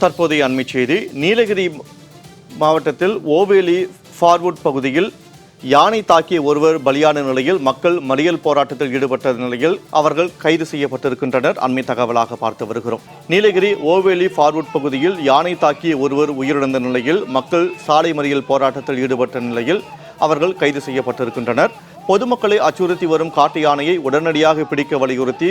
தற்போதைய அண்மை செய்தி. நீலகிரி மாவட்டத்தில் ஓவேலி ஃபார்வுட் பகுதியில் யானை தாக்கிய ஒருவர் பலியான நிலையில் மக்கள் மறியல் போராட்டத்தில் ஈடுபட்ட நிலையில் அவர்கள் கைது செய்யப்பட்டிருக்கின்றனர். அண்மை தகவலாக பார்த்து வருகிறோம். நீலகிரி ஓவேலி ஃபார்வுட் பகுதியில் யானை தாக்கிய ஒருவர் உயிரிழந்த நிலையில் மக்கள் சாலை மறியல் போராட்டத்தில் ஈடுபட்ட நிலையில் அவர்கள் கைது செய்யப்பட்டிருக்கின்றனர். பொதுமக்களை அச்சுறுத்தி வரும் காட்டு யானையை உடனடியாக பிடிக்க வலியுறுத்தி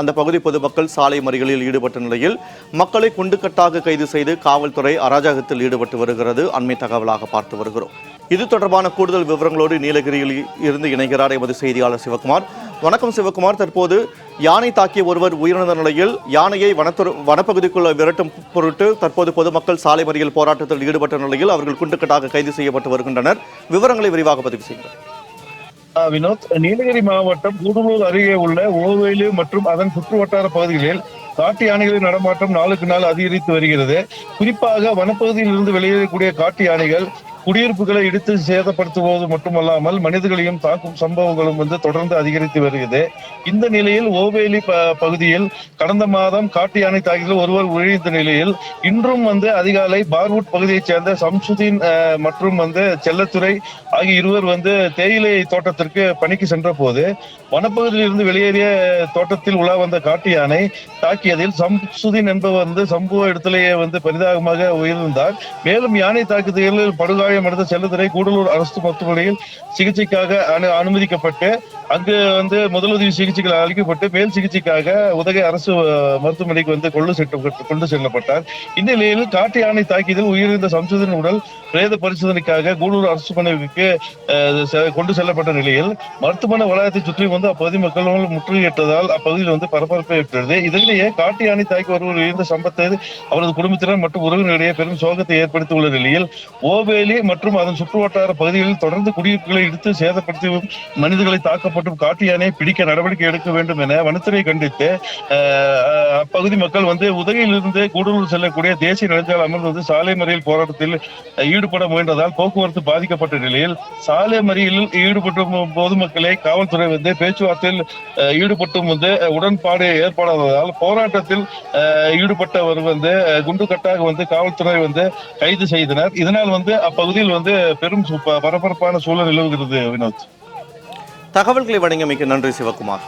அந்த பகுதி பொதுமக்கள் சாலை மறிகளில் ஈடுபட்ட நிலையில் மக்களை குண்டுக்கட்டாக கைது செய்து காவல்துறை அராஜகத்தில் ஈடுபட்டு வருகிறது. அண்மை தகவலாக பார்த்து வருகிறோம். இது தொடர்பான கூடுதல் விவரங்களோடு நீலகிரியில் இருந்து இணைகிறார் எமது செய்தியாளர் சிவகுமார். வணக்கம் சிவகுமார். தற்போது யானை தாக்கிய ஒருவர் உயிரிழந்த நிலையில் யானையை வனத்துறை வனப்பகுதிக்குள்ள விரட்டும் பொருட்டு தற்போது பொதுமக்கள் சாலை மறியல் போராட்டத்தில் ஈடுபட்ட நிலையில் அவர்கள் குண்டுக்கட்டாக கைது செய்யப்பட்டு வருகின்றனர். விவரங்களை விரிவாக பதிவு செய்கிறார் வினோத் நீலகிரி மாவட்டம் கூடலூர் அருகே உள்ள ஓவேலு மற்றும் அதன் சுற்றுவட்டார பகுதிகளில் காட்டு யானைகளின் நடமாட்டம் நாளுக்கு நாள் அதிகரித்து வருகிறது. குறிப்பாக வனப்பகுதியில் இருந்து வெளியேறக்கூடிய காட்டு யானைகள் குடியிருப்புகளை இடித்து சேதப்படுத்துவது மட்டுமல்லாமல் மனிதர்களையும் தாக்கும் சம்பவங்களும் வந்து தொடர்ந்து அதிகரித்து வருகிறது. இந்த நிலையில் ஓவேலி ப- பகுதியில் கடந்த மாதம் காட்டு யானை தாக்கியதில் ஒருவர் உயிரிழந்த நிலையில் இன்றும் வந்து அதிகாலை பார்வுட் பகுதியைச் சேர்ந்த சம்சுதீன் மற்றும் வந்து செல்லத்துறை ஆகிய இருவர் வந்து தேயிலை தோட்டத்திற்கு பணிக்கு சென்ற போது வனப்பகுதியில் இருந்து வெளியேறிய தோட்டத்தில் உலா வந்த காட்டு யானை தாக்கியதில் சம்சுதீன் என்பவர் வந்து சம்பவ இடத்திலேயே வந்து பரிதாபமாக உயிரிழந்தார். மேலும் யானை தாக்குதலில் படுகாயமடைந்த செல்லதுரை கூடலூர் அரசு மருத்துவமனையில் சிகிச்சைக்காக அனுமதிக்கப்பட்டு அங்கு வந்து முதலுதவி சிகிச்சைகள் அளிக்கப்பட்டு மேல் சிகிச்சைக்காக உதகை அரசு மருத்துவமனைக்கு வந்து கொண்டு செட்டு கொண்டு செல்லப்பட்டார். இந்நிலையில் காட்டு யானை தாக்கியதில் உயிரிழந்த சம்சுதன் உடல் பிரேத பரிசோதனைக்காக கூடூர் அரசு மனைவிக்கு செ- கொண்டு செல்லப்பட்ட நிலையில் மருத்துவமனை வளாகத்தை சுற்றி வந்து அப்பகுதி மக்கள் முற்றுகையிட்டதால் அப்பகுதியில் வந்து பரபரப்பு ஏற்பட்டது இதனிடையே காட்டு யானை தாக்கி ஒருவர் உயிர்ந்த சம்பத்தை அவரது குடும்பத்தினர் மற்றும் உறவினரிடையே பெரும் சோகத்தை ஏற்படுத்தியுள்ள நிலையில் ஓவேலி மற்றும் அதன் சுற்றுவட்டார பகுதிகளில் தொடர்ந்து குடியிருப்புகளை இடித்து சேதப்படுத்தி மனிதர்களை தாக்கப்பட்டு மற்றும் காட்டு யானையை பிடிக்க நடவடிக்கை எடுக்க வேண்டும் என வனத்துறை கண்டித்து அப்பகுதி மக்கள் வந்து உதகையிலிருந்து கூடலூர் செல்லக்கூடிய தேசிய நெடுஞ்சாலை அமர்ந்து வந்து சாலை மறியல் போராட்டத்தில் ஈடுபட முயன்றதால் போக்குவரத்து பாதிக்கப்பட்ட நிலையில் சாலை மறியலில் ஈடுபட்ட பொதுமக்களை காவல்துறை வந்து பேச்சுவார்த்தையில் அஹ், ஈடுபட்டும் வந்து உடன்பாடு ஏற்படாததால் போராட்டத்தில் அஹ், ஈடுபட்டவர் வந்து குண்டு கட்டாக வந்து காவல்துறை வந்து கைது செய்தனர். இதனால் வந்து அப்பகுதியில் வந்து பெரும் பரபரப்பான சூழல் நிலவுகிறது வினோத். தகவல்களை வழங்கியமைக்கு நன்றி சிவகுமார்.